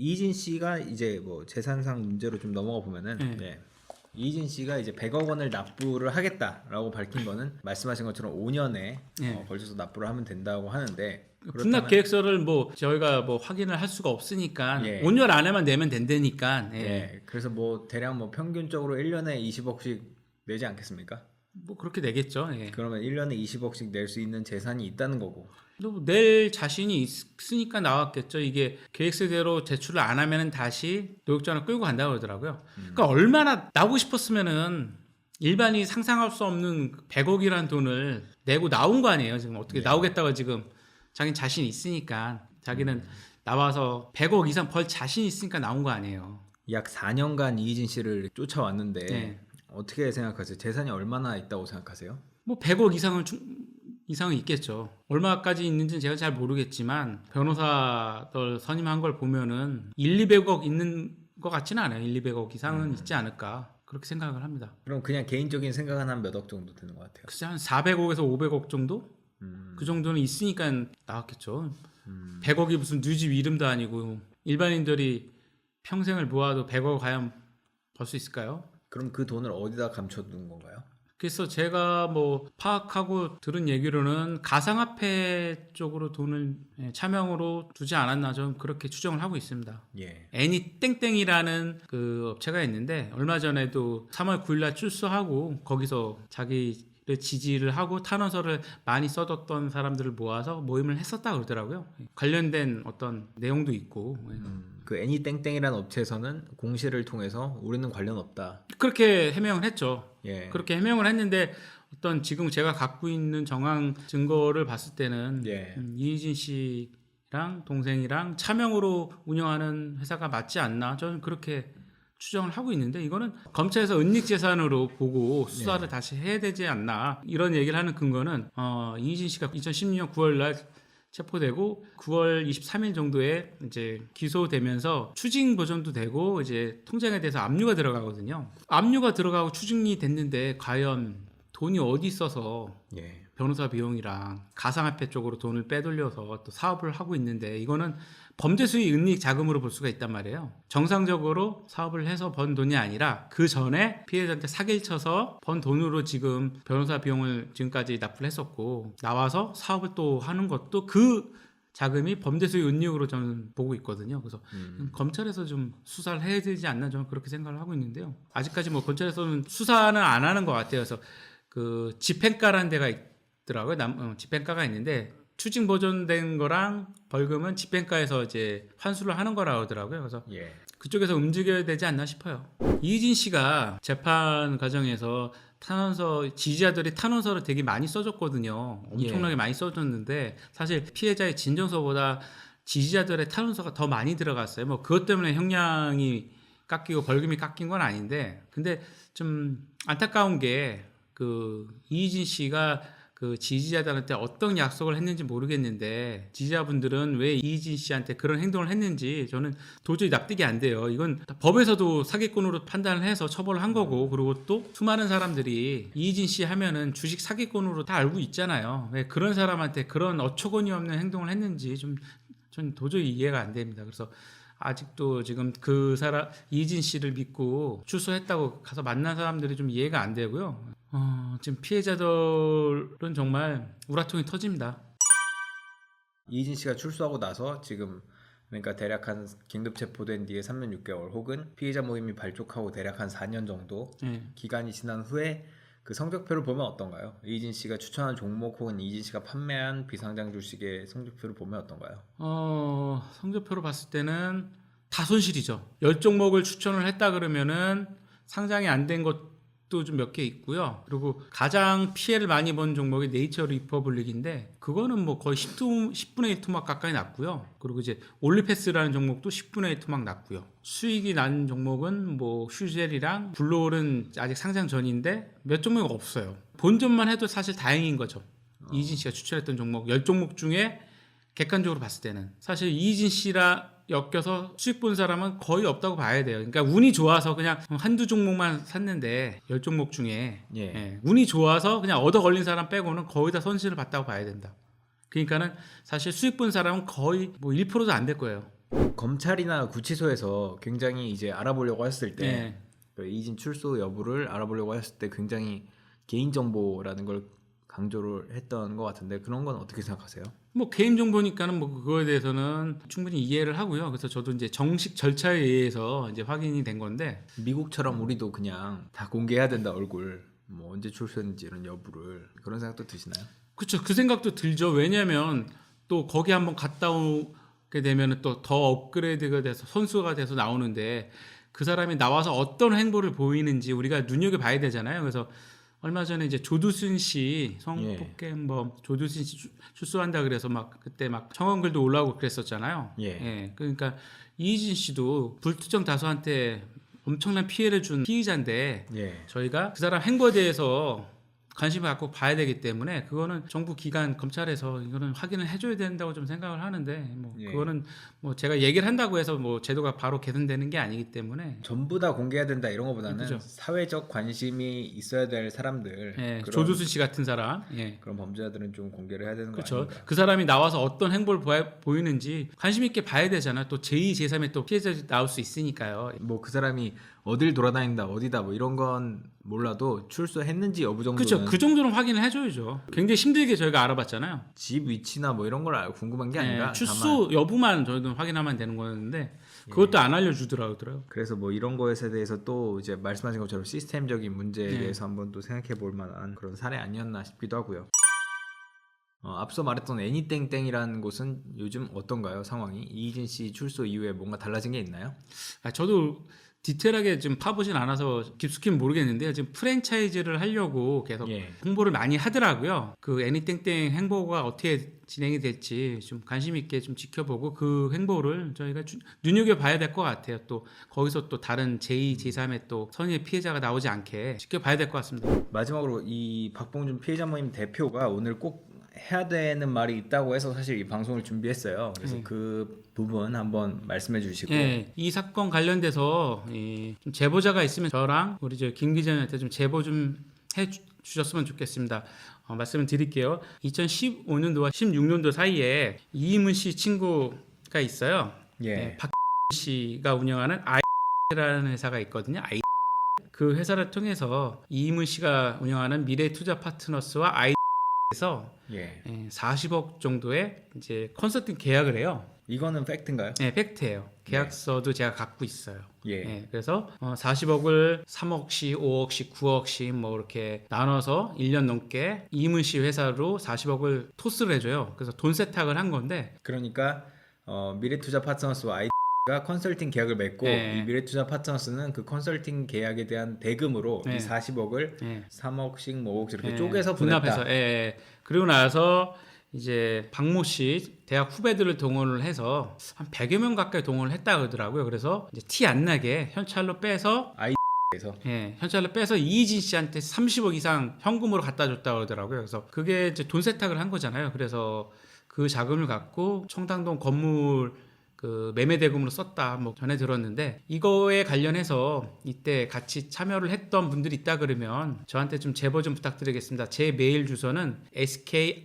이진 씨가 이제 뭐 재산상 문제로 좀 넘어가 보면은 네. 네. 이진 씨가 이제 100억 원을 납부를 하겠다라고 밝힌 거는 말씀하신 것처럼 5년에 네. 어, 걸쳐서 납부를 하면 된다고 하는데 분납 계획서를 뭐 저희가 뭐 확인을 할 수가 없으니까 예. 5년 안에만 내면 된다니까. 예. 예. 그래서 뭐 대략 뭐 평균적으로 1년에 20억씩 내지 않겠습니까? 뭐 그렇게 내겠죠. 예. 그러면 1년에 20억씩 낼 수 있는 재산이 있다는 거고. 또낼 자신이 있으니까 나왔겠죠. 이게 계획서대로 제출을 안 하면은 다시 노역전을 끌고 간다고 그러더라고요. 그러니까 얼마나 나오고 싶었으면은 일반이 상상할 수 없는 100억이라는 돈을 내고 나온 거 아니에요. 지금 어떻게 나오겠다고 지금 자기 자신 있으니까 자기는 나와서 100억 이상 벌 자신 있으니까 나온 거 아니에요. 약 4년간 이진 씨를 쫓아왔는데 네. 어떻게 생각하세요? 재산이 얼마나 있다고 생각하세요? 뭐 100억 이상은 충- 이상은 있겠죠. 얼마까지 있는지는 제가 잘 모르겠지만 변호사들 선임한 걸 보면은 1, 200억 있는 것 같지는 않아요. 1, 200억 이상은 있지 않을까 그렇게 생각을 합니다. 그럼 그냥 개인적인 생각은 한 몇 억 정도 되는 것 같아요. 글쎄 한 400억에서 500억 정도? 음, 그 정도는 있으니까 나왔겠죠. 100억이 무슨 뉴집 이름도 아니고 일반인들이 평생을 모아도 100억 과연 벌 수 있을까요? 그럼 그 돈을 어디다 감춰둔 건가요? 그래서 제가 뭐 파악하고 들은 얘기로는 가상화폐 쪽으로 돈을 예, 차명으로 두지 않았나 좀 그렇게 추정을 하고 있습니다. 예. 애니 땡땡이라는 그 업체가 있는데 얼마 전에도 3월 9일날 출소하고 거기서 자기를 지지를 하고 탄원서를 많이 써뒀던 사람들을 모아서 모임을 했었다 그러더라고요. 관련된 어떤 내용도 있고 예. 그 애니땡땡이라는 업체에서는 공시를 통해서 우리는 관련 없다. 그렇게 해명을 했죠. 예. 그렇게 해명을 했는데 어떤 지금 제가 갖고 있는 정황 증거를 봤을 때는 예. 음, 이희진 씨랑 동생이랑 차명으로 운영하는 회사가 맞지 않나 저는 그렇게 추정을 하고 있는데 이거는 검찰에서 은닉 재산으로 보고 수사를 다시 해야 되지 않나 이런 얘기를 하는 근거는 어, 이희진 씨가 2016년 9월 날 체포되고 9월 23일 정도에 이제 기소되면서 추징 보전도 되고 이제 통장에 대해서 압류가 들어가거든요. 압류가 들어가고 추징이 됐는데 과연 돈이 어디 있어서 예. 변호사 비용이랑 가상화폐 쪽으로 돈을 빼돌려서 또 사업을 하고 있는데 이거는 범죄 수익 은닉 자금으로 볼 수가 있단 말이에요. 정상적으로 사업을 해서 번 돈이 아니라 그 전에 피해자한테 사기를 쳐서 번 돈으로 지금 변호사 비용을 지금까지 납부를 했었고 나와서 사업을 또 하는 것도 그 자금이 범죄 수익 은닉으로 저는 보고 있거든요. 그래서 검찰에서 좀 수사를 해야 되지 않나 저는 그렇게 생각을 하고 있는데요. 아직까지 뭐 검찰에서는 수사는 안 하는 것 같아요. 그래서 그 집행가라는 데가 있 더라고요. 남, 어, 집행가가 있는데 추징 보존된 거랑 벌금은 집행가에서 이제 환수를 하는 거라 그러더라고요. 그래서 예. 그쪽에서 움직여야 되지 않나 싶어요. 이진 씨가 재판 과정에서 탄원서 지지자들이 탄원서를 되게 많이 써줬거든요. 엄청나게 많이 써줬는데 사실 피해자의 진정서보다 지지자들의 탄원서가 더 많이 들어갔어요. 뭐 그것 때문에 형량이 깎이고 벌금이 깎인 건 아닌데 근데 좀 안타까운 게 그 이진 씨가 그 지지자들한테 어떤 약속을 했는지 모르겠는데 지지자분들은 왜 이진 씨한테 그런 행동을 했는지 저는 도저히 납득이 안 돼요. 이건 법에서도 사기꾼으로 판단을 해서 처벌을 한 거고 그리고 또 수많은 사람들이 이진 씨 하면은 주식 사기꾼으로 다 알고 있잖아요. 왜 그런 사람한테 그런 어처구니 없는 행동을 했는지 좀 전 도저히 이해가 안 됩니다. 그래서 아직도 지금 그 사람 이진 씨를 믿고 출소했다고 가서 만난 사람들이 좀 이해가 안 되고요. 어, 지금 피해자들은 정말 우라통이 터집니다. 이진 씨가 출소하고 나서 지금 그러니까 대략 한 긴급 체포된 뒤에 3년 6개월 혹은 피해자 모임이 발족하고 대략 한 4년 정도 예. 기간이 지난 후에 그 성적표를 보면 어떤가요? 이진 씨가 추천한 종목 혹은 이진 씨가 판매한 비상장 주식의 성적표를 보면 어떤가요? 어, 성적표로 봤을 때는 다 손실이죠. 열 종목을 추천을 했다 그러면은 상장이 안 된 것 도 좀 몇 개 있고요. 그리고 가장 피해를 많이 본 종목이 네이처 리퍼블릭인데 그거는 뭐 거의 10투, 10분의 1 토막 가까이 났고요. 그리고 이제 올리패스라는 종목도 10분의 1 토막 났고요. 수익이 난 종목은 뭐 슈젤이랑 블루홀은 아직 상장 전인데 몇 종목이 없어요. 본전만 해도 사실 다행인 거죠. 이진 씨가 추천했던 종목 10종목 중에 객관적으로 봤을 때는 사실 이진 씨라 엮여서 수익 본 사람은 거의 없다고 봐야 돼요. 그러니까 운이 좋아서 그냥 한두 종목만 샀는데 열 종목 중에 예. 예, 운이 좋아서 그냥 얻어 걸린 사람 빼고는 거의 다 손실을 봤다고 봐야 된다. 그러니까는 사실 수익 본 사람은 거의 뭐 1%도 안 될 거예요. 검찰이나 구치소에서 굉장히 이제 알아보려고 했을 때 예. 그 이진 출소 여부를 알아보려고 했을 때 굉장히 개인 정보라는 걸 강조를 했던 것 같은데 그런 건 어떻게 생각하세요? 뭐 개인 정보니까는 뭐 그거에 대해서는 충분히 이해를 하고요. 그래서 저도 이제 정식 절차에 의해서 이제 확인이 된 건데 미국처럼 우리도 그냥 다 공개해야 된다 얼굴 뭐 언제 출소했는지 이런 여부를 그런 생각도 드시나요? 그렇죠. 그 생각도 들죠. 왜냐하면 또 거기 한번 갔다 오게 되면 또 더 업그레이드가 돼서 선수가 돼서 나오는데 그 사람이 나와서 어떤 행보를 보이는지 우리가 눈여겨 봐야 되잖아요. 그래서 얼마 전에 이제 조두순 씨 성폭행 뭐 조두순 씨 출- 출소한다 그래서 막 그때 막 청원글도 올라오고 그랬었잖아요. 예. 그러니까 이희진 씨도 불특정 다수한테 엄청난 피해를 준 피의자인데 예. 저희가 그 사람 행보에 대해서 관심을 갖고 봐야 되기 때문에 그거는 정부 기관 검찰에서 이거는 확인을 해줘야 된다고 좀 생각을 하는데 뭐 예. 그거는 뭐 제가 얘기를 한다고 해서 뭐 제도가 바로 개선되는 게 아니기 때문에 전부 다 공개해야 된다 이런 것보다는 그죠. 사회적 관심이 있어야 될 사람들 예, 그런, 조두순 씨 같은 사람 예. 그런 범죄자들은 좀 공개를 해야 되는 거 그렇죠. 아닌가? 그 사람이 나와서 어떤 행보를 보야- 보이는지 관심 있게 봐야 되잖아요. 또 제2, 제3의 또 피해자들이 나올 수 있으니까요. 뭐 그 사람이 어딜 돌아다닌다 어디다 뭐 이런 건 몰라도 출소했는지 여부 정도는 그렇죠. 그 정도는 확인을 해줘야죠. 굉장히 힘들게 저희가 알아봤잖아요. 집 위치나 뭐 이런 걸 알- 궁금한 게 아니라 예, 출소 여부만 저희는 확인하면 되는 거였는데 그것도 안 알려주더라고요. 그래서 뭐 이런 것에 대해서 또 이제 말씀하신 것처럼 시스템적인 문제에 네. 대해서 한번 또 생각해 볼 만한 그런 사례 아니었나 싶기도 하고요. 어, 앞서 말했던 애니땡땡이라는 곳은 요즘 어떤가요 상황이 이희진 씨 출소 이후에 뭔가 달라진 게 있나요? 아, 저도 디테일하게 좀 파보진 않아서 깊숙이는 모르겠는데요. 지금 프랜차이즈를 하려고 계속 예. 홍보를 많이 하더라고요. 그 애니땡땡 행보가 어떻게 진행이 될지 좀 관심 있게 좀 지켜보고 그 행보를 저희가 주- 눈여겨봐야 될 것 같아요. 또 거기서 또 다른 제2, 제3의 또 선의의 피해자가 나오지 않게 지켜봐야 될 것 같습니다. 마지막으로 이 박봉준 피해자 모임 대표가 오늘 꼭 해야 되는 말이 있다고 해서 사실 이 방송을 준비했어요. 그래서 네. 그 부분 한번 말씀해 주시고 예, 이 사건 관련돼서 이, 좀 제보자가 있으면 저랑 우리 저김 기자님한테 좀 제보 좀 해 주셨으면 좋겠습니다. 어, 말씀을 드릴게요. 2015년도와 16년도 사이에 이희문 씨 친구가 있어요. 예. 네, 박 씨가 운영하는 아이라는 회사가 있거든요. 아이 그 회사를 통해서 이희문 씨가 운영하는 미래 투자 파트너스와 아이 에서 예. 40억 정도의 이제 컨설팅 계약을 해요. 이거는 팩트인가요? 네, 팩트예요. 계약서도 제가 갖고 있어요. 예. 네, 그래서 어, 40억을 3억씩, 5억씩, 9억씩 뭐 이렇게 나눠서 1년 넘게 이문 씨 회사로 40억을 토스를 해줘요. 그래서 돈 세탁을 한 건데 그러니까 어, 미래투자 파트너스와 아이 가 컨설팅 계약을 맺고 네. 이 미래투자 파트너스는 그 컨설팅 계약에 대한 대금으로 네. 이 40억을 예, 3억씩 뭐 5억씩 이렇게 예, 쪼개서 분납해서 보냈다. 예, 예. 그리고 나서 이제 박모 씨 대학 후배들을 동원을 해서 한 100여 명 가까이 동원을 했다 그러더라고요. 그래서 이제 티 안 나게 현찰로 빼서 그래서 예, 현찰로 빼서 이희진 씨한테 30억 이상 현금으로 갖다 줬다 그러더라고요. 그래서 그게 이제 돈 세탁을 한 거잖아요. 그래서 그 자금을 갖고 청담동 건물 그 매매 대금으로 썼다 뭐 전해 들었는데 이거에 관련해서 이때 같이 참여를 했던 분들이 있다 그러면 저한테 좀 제보 좀 부탁드리겠습니다. 제 메일 주소는 skin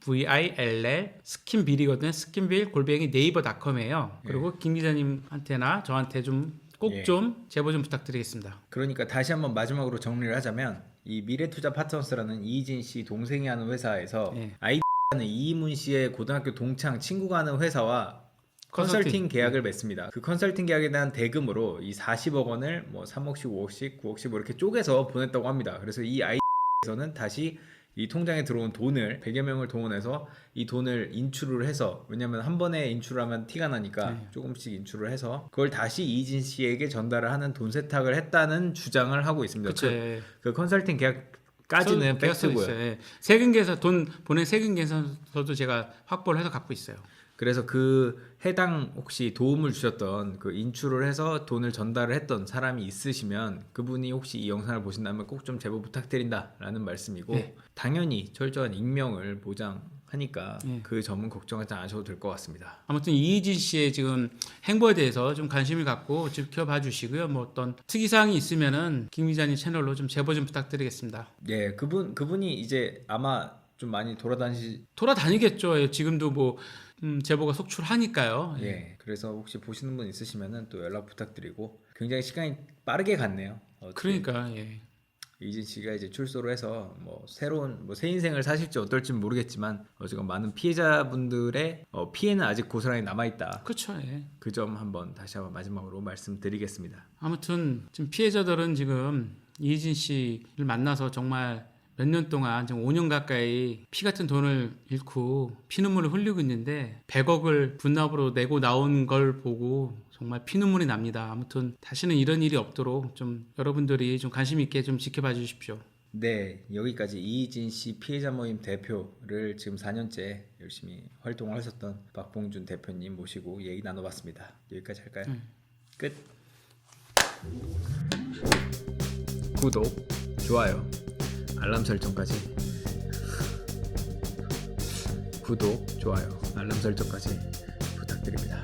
VILL 스킨빌이거든요. 스킨빌 골뱅이 네이버닷컴이에요. 그리고 김 기자님한테나 저한테 좀꼭 예. 좀 제보 좀 부탁드리겠습니다. 그러니까 다시 한번 마지막으로 정리를 하자면 이 미래투자 파트너스라는 이희진 씨 동생이 하는 회사에서 예. 아이는 이희문 씨의 고등학교 동창 친구가 하는 회사와 컨설팅. 계약을 맺습니다. 그 컨설팅 계약에 대한 대금으로 이 40억 원을 뭐 3억씩, 5억씩, 9억씩 뭐 이렇게 쪼개서 보냈다고 합니다. 그래서 이 아이에서는 다시 이 통장에 들어온 돈을 100여 명을 동원해서 이 돈을 인출을 해서 왜냐면 한 번에 인출하면 티가 나니까 네. 조금씩 인출을 해서 그걸 다시 이진 씨에게 전달을 하는 돈 세탁을 했다는 주장을 하고 있습니다. 그, 그 컨설팅 계약 까지는 서- 계약서 팩트고요. 예. 세금계산 돈 보낸 세금계산서도 제가 확보를 해서 갖고 있어요. 그래서 그 해당 혹시 도움을 주셨던 그 인출을 해서 돈을 전달을 했던 사람이 있으시면 그분이 혹시 이 영상을 보신다면 꼭 좀 제보 부탁드린다라는 말씀이고 네. 당연히 철저한 익명을 보장하니까 네. 그 점은 걱정하지 않으셔도 될 것 같습니다. 아무튼 이희진 씨의 지금 행보에 대해서 좀 관심을 갖고 지켜봐 주시고요. 뭐 어떤 특이 사항이 있으면은 김 기자님 채널로 좀 제보 좀 부탁드리겠습니다. 예, 그분 그분이 이제 아마 좀 많이 돌아다니시 돌아다니겠죠. 예, 지금도 뭐 음, 제보가 속출하니까요. 예. 그래서 혹시 보시는 분 있으시면은 또 연락 부탁드리고 굉장히 시간이 빠르게 갔네요. 어떻게 그러니까 예. 이진 씨가 이제 출소를 해서 뭐 새로운 뭐 새 인생을 사실지 어떨지 는 모르겠지만 어쨌건 많은 피해자분들의 어, 피해는 아직 고스란히 남아 있다. 그렇죠. 예. 그 점 한번 다시 한번 마지막으로 말씀드리겠습니다. 아무튼 지금 피해자들은 지금 이진 씨를 만나서 정말 몇 년 동안 지금 5년 가까이 피 같은 돈을 잃고 피눈물을 흘리고 있는데 100억을 분납으로 내고 나온 걸 보고 정말 피눈물이 납니다. 아무튼 다시는 이런 일이 없도록 좀 여러분들이 좀 관심 있게 좀 지켜봐 주십시오. 네, 여기까지 이진 씨 피해자 모임 대표를 지금 4년째 열심히 활동을 하셨던 박봉준 대표님 모시고 얘기 나눠봤습니다. 여기까지 할까요? 네. 끝. 구독, 좋아요, 알람 설정까지. 구독, 좋아요, 알람 설정까지 부탁드립니다.